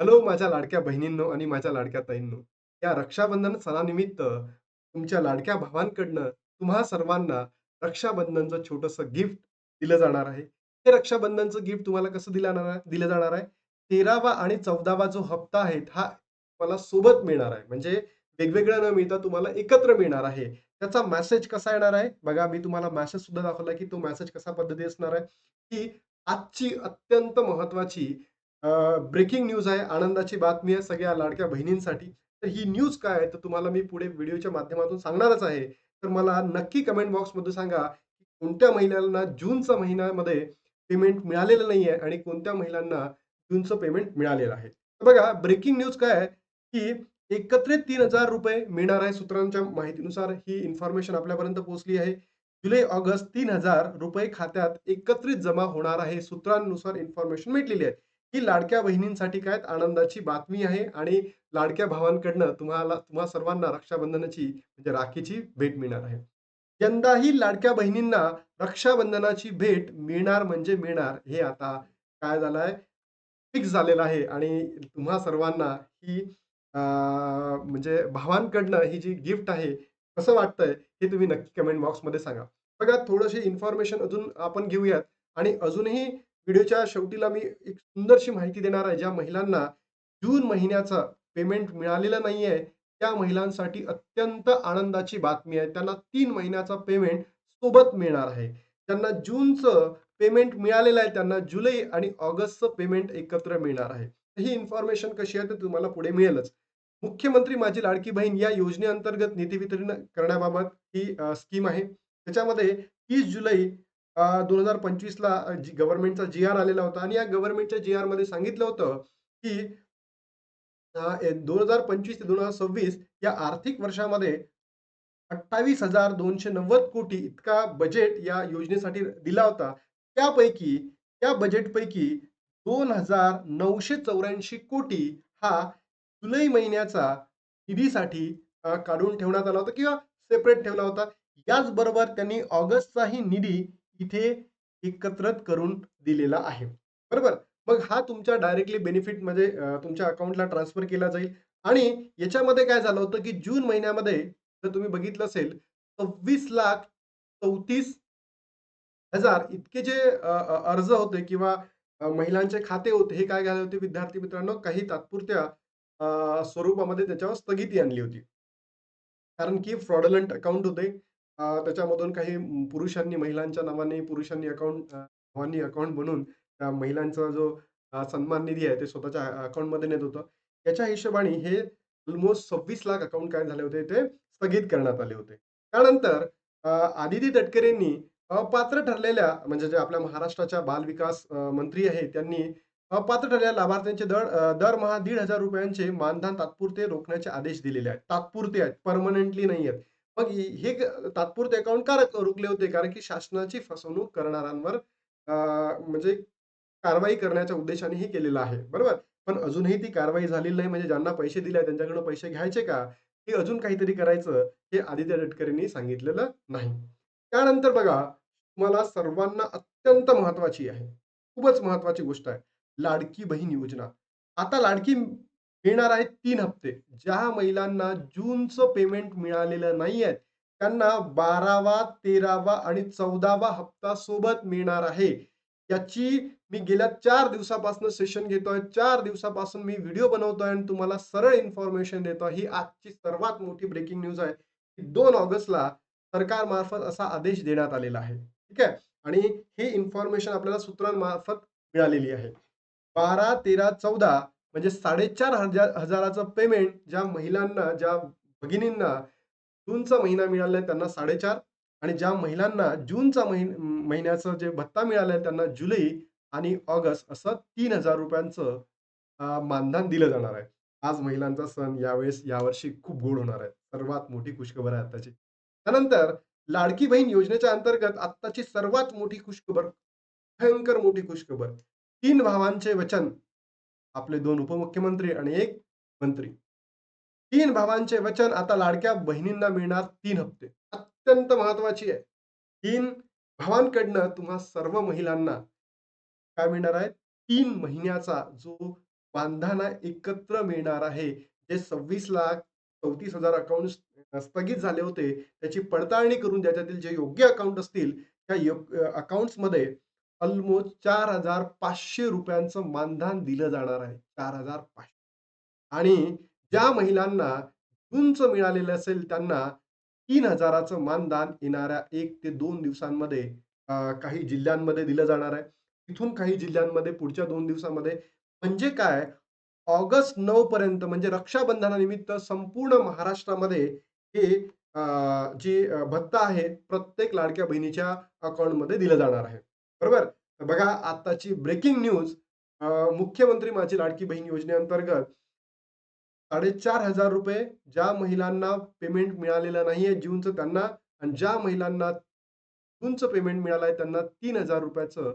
Hello माझ्या लाडक्या बहिणींनो आणि माझ्या लाडक्या ताईंनो. या रक्षाबंधन सणानिमित्त तुमच्या लाडक्या भावांकडनं तुम्हा सर्वांना रक्षाबंधनचं छोटंसं गिफ्ट दिलं जाणार आहे. हे रक्षाबंधनचं गिफ्ट तुम्हाला कसं दिलं जाणार आहे दिलं जाणार आहे? 13वा आणि 14वा जो हप्ता आहे, हा तुम्हाला सोबत मिळणार आहे. म्हणजे वेगवेगळं न मिळता तुम्हाला एकत्र मिळणार आहे. त्याचा मेसेज कसा येणार आहे? बघा मी तुम्हाला मेसेज सुद्धा दाखवला, की तो मेसेज कशा पद्धती असणार आहे, की आजची अत्यंत महत्त्वाची ब्रेकिंग न्यूज आहे, आनंदाची बातमी आहे सगळ्या लाडक्या बहिणींसाठी. तर ही न्यूज काय आहे, तर तुम्हाला मी पुढे व्हिडिओच्या माध्यमातून सांगणारच आहे. तर मला नक्की कमेंट बॉक्समध्ये सांगा, की कोणत्या महिन्यांना जूनचा महिन्यामध्ये पेमेंट मिळालेलं नाहीये आणि कोणत्या महिलांना जूनचं पेमेंट मिळालेलं आहे. तर बघा ब्रेकिंग न्यूज काय आहे, की एकत्रित ₹3000 मिळणार आहे. सूत्रांच्या माहितीनुसार ही इन्फॉर्मेशन आपल्यापर्यंत पोहोचली आहे. जुलै, ऑगस्ट ₹3000 खात्यात एकत्रित जमा होणार आहे. सूत्रांनुसार इन्फॉर्मेशन भेटलेली आहे. ही लाडक्या बहिणींसाठी काय आनंदाची बातमी आहे आणि लाडक्या भावांकडनं तुम्हाला तुम्हा सर्वांना रक्षाबंधनाची म्हणजे राखीची भेट मिळणार आहे. यंदाही लाडक्या बहिणींना रक्षाबंधनाची भेट मिळणार म्हणजे मिळणार हे आता काय झालं आहे, फिक्स झालेलं आहे आणि तुम्हा सर्वांना ही म्हणजे भावांकडनं ही जी गिफ्ट आहे, कसं वाटतंय हे तुम्ही नक्की कमेंट बॉक्समध्ये सांगा. बघा थोडीशी इन्फॉर्मेशन अजून आपण घेऊयात आणि अजूनही व्हिडिओच्या शेवटीला मी एक सुंदरशी माहिती देणार आहे, ज्या महिलांना जून महिन्याचं पेमेंट मिळालेलं नाहीये, त्या महिलांसाठी अत्यंत आनंदाची बातमी आहे. त्यांना तीन महिन्याचा पेमेंट सोबत मिळणार आहे. त्यांना जूनचं पेमेंट मिळालेलं आहे, त्यांना जुलै आणि ऑगस्टचं पेमेंट एकत्र मिळणार आहे. ही इन्फॉर्मेशन कशी आहे, तर तुम्हाला पुढे मिळेलच. मुख्यमंत्री माझी लाडकी बहीण या योजनेअंतर्गत निधी वितरण करण्याबाबत ही स्कीम आहे. त्याच्यामध्ये तीस जुलै दोन हजार पंचवीसला जी गव्हर्नमेंटचा जी-आर आलेला होता आणि या गव्हर्नमेंटच्या जी-आरमध्ये सांगितलं होतं, की दोन हजार पंचवीस ते 2026 या आर्थिक वर्षामध्ये 28,290 कोटी इतका बजेट या योजनेसाठी दिला होता. त्यापैकी त्या बजेटपैकी 2,984 कोटी हा जुलै महिन्याचा निधीसाठी काढून ठेवण्यात आला होता किंवा सेपरेट ठेवला होता. याचबरोबर त्यांनी ऑगस्टचाही निधी इथे एकत्रित करून दिलेला आहे. बरोबर? मग हा तुमच्या डायरेक्टली बेनिफिटमध्ये तुमच्या अकाउंटला ट्रान्सफर केला जाईल आणि याच्यामध्ये काय झालं होतं, की जून महिन्यामध्ये जर तुम्ही बघितलं असेल 26,34,000 इतके जे अर्ज होते किंवा महिलांचे खाते होते, हे काय झाले होते विद्यार्थी मित्रांनो, काही तात्पुरत्या स्वरूपामध्ये त्याच्यावर स्थगिती आणली होती. कारण की फ्रॉडलंट अकाउंट होते. त्याच्यामधून काही पुरुषांनी महिलांच्या नावाने पुरुषांनी अकाउंट नावांनी अकाउंट बनवून त्या महिलांचा जो सन्मान निधी आहे, ते स्वतःच्या अकाउंटमध्ये नेत होतं. त्याच्या हिशोबाने हे ऑलमोस्ट 26,00,000 अकाउंट काय झाले होते, ते स्थगित करण्यात आले होते. त्यानंतर आदिती तटकरेंनी अपात्र ठरलेल्या म्हणजे जे आपल्या महाराष्ट्राच्या बालविकास विकास मंत्री आहेत, त्यांनी अपात्र ठरलेल्या लाभार्थ्यांचे दर दरमहा दीड हजार रुपयांचे मानधन तात्पुरते रोखण्याचे आदेश दिलेले आहेत. तात्पुरते आहेत, परमनंटली नाही आहेत. मग हे तात्पुरते अकाउंट का रोखले होते? कारण की शासनाची फसवणूक करणाऱ्यांवर म्हणजे कारवाई करण्याच्या उद्देशाने हे केलेलं आहे. बरोबर? पण अजूनही ती कारवाई झालेली नाही. म्हणजे ज्यांना पैसे दिले त्यांच्याकडून पैसे घ्यायचे का? हे अजून काहीतरी करायचं, हे आदित्य तटकरेंनी सांगितलेलं नाही. त्यानंतर बघा, तुम्हाला सर्वांना अत्यंत महत्वाची आहे. खूपच महत्त्वाची गोष्ट आहे. लाडकी बहीण योजना. आता लाडकी मिळणार आहेत तीन हप्ते. ज्या महिलांना जूनचं पेमेंट मिळालेलं नाहीये, त्यांना 12वा, 13वा आणि 14वा हप्ता सोबत मिळणार आहे. याची मी गेल्या चार दिवसापासून सेशन घेतोय. चार दिवसापासून मी व्हिडिओ बनवतोय आणि तुम्हाला सरळ इन्फॉर्मेशन देतोय. ही आजची सर्वात मोठी ब्रेकिंग न्यूज आहे, की दोन ऑगस्टला सरकारमार्फत असा आदेश देण्यात आलेला आहे. ठीक आहे. आणि ही इन्फॉर्मेशन आपल्याला सूत्रांमार्फत मिळालेली आहे. 12, 13, 14 म्हणजे 4,500 हजाराचं पेमेंट ज्या महिलांना, ज्या भगिनींना जूनचा महिना मिळाला आहे त्यांना 4.5 आणि ज्या महिलांना जूनचा महिन महिन्याचं जे भत्ता मिळाला आहे त्यांना जुलै आणि ऑगस्ट असं तीन हजार रुपयांचं मानधन दिलं जाणार आहे. आज महिलांचा सण यावेळेस यावर्षी खूप गोड होणार आहे. सर्वात मोठी खुशखबर आहे आताची त्यानंतर लाडकी बहीण योजनेच्या अंतर्गत आत्ताची सर्वात मोठी खुशखबर, भयंकर मोठी खुशखबर. तीन भावांचे वचन. आपले दोन उपमुख्यमंत्री आणि एक मंत्री. तीन भावांचे वचन आता लाडक्या बहिणींना मिळणार तीन हप्ते. अत्यंत महत्वाची आहे. तीन भावांकडनं तुम्हा सर्व महिलांना काय मिळणार आहे? तीन महिन्याचा जो बांधाना एकत्र मिळणार आहे. जे सव्वीस लाख चौतीस हजार अकाउंट स्थगित झाले होते, त्याची पडताळणी करून त्याच्यातील जे योग्य अकाउंट असतील, त्या योग अ, अकाउंट्समध्ये अल्मोस्ट ₹4,500 चं मानधन दिलं जाणार आहे. 4,500 आणि ज्या महिलांना जूनचं मिळालेलं असेल, त्यांना तीन हजाराचं मानधन येणाऱ्या एक ते दोन दिवसांमध्ये काही जिल्ह्यांमध्ये दिलं जाणार आहे. तिथून काही जिल्ह्यांमध्ये पुढच्या दोन दिवसांमध्ये म्हणजे काय ऑगस्ट नऊ पर्यंत म्हणजे रक्षाबंधनानिमित्त संपूर्ण महाराष्ट्रामध्ये हे जे भत्ता आहे प्रत्येक लाडक्या बहिणीच्या अकाउंटमध्ये दिलं जाणार आहे. बरोबर? तर बघा आताची ब्रेकिंग न्यूज मुख्यमंत्री माझी लाडकी बहीण योजनेअंतर्गत ₹4,500 ज्या महिलांना पेमेंट मिळालेलं नाहीये जूनचं त्यांना आणि ज्या महिलांना जूनचं पेमेंट मिळालं आहे त्यांना ₹3,000 चं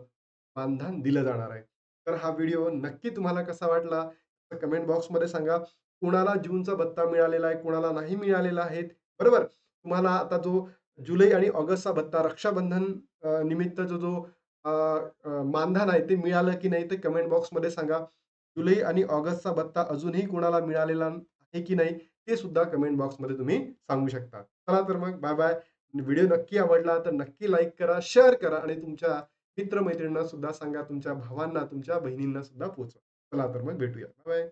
मानधन दिलं जाणार आहे. तर हा व्हिडिओ नक्की तुम्हाला कसा वाटला? तर कमेंट बॉक्समध्ये सांगा. कुणाला जूनचा भत्ता मिळालेला आहे, कुणाला नाही मिळालेला आहे. बरोबर? तुम्हाला आता जो जुलै आणि ऑगस्टचा भत्ता रक्षाबंधन निमित्त जो जो मानधन आहे ते मिळालं की नाही ते कमेंट बॉक्समध्ये सांगा. जुलै आणि ऑगस्टचा भत्ता अजूनही कोणाला मिळालेला आहे की नाही ते सुद्धा कमेंट बॉक्समध्ये तुम्ही सांगू शकता. चला तर मग बाय-बाय. व्हिडिओ नक्की आवडला तर नक्की लाईक करा, शेअर करा आणि तुमच्या मित्र-मैत्रिणींना सुद्धा सांगा. तुमच्या भावांना, तुमच्या बहिणींना सुद्धा पोहोचवा चला तर मग भेटूया. बाय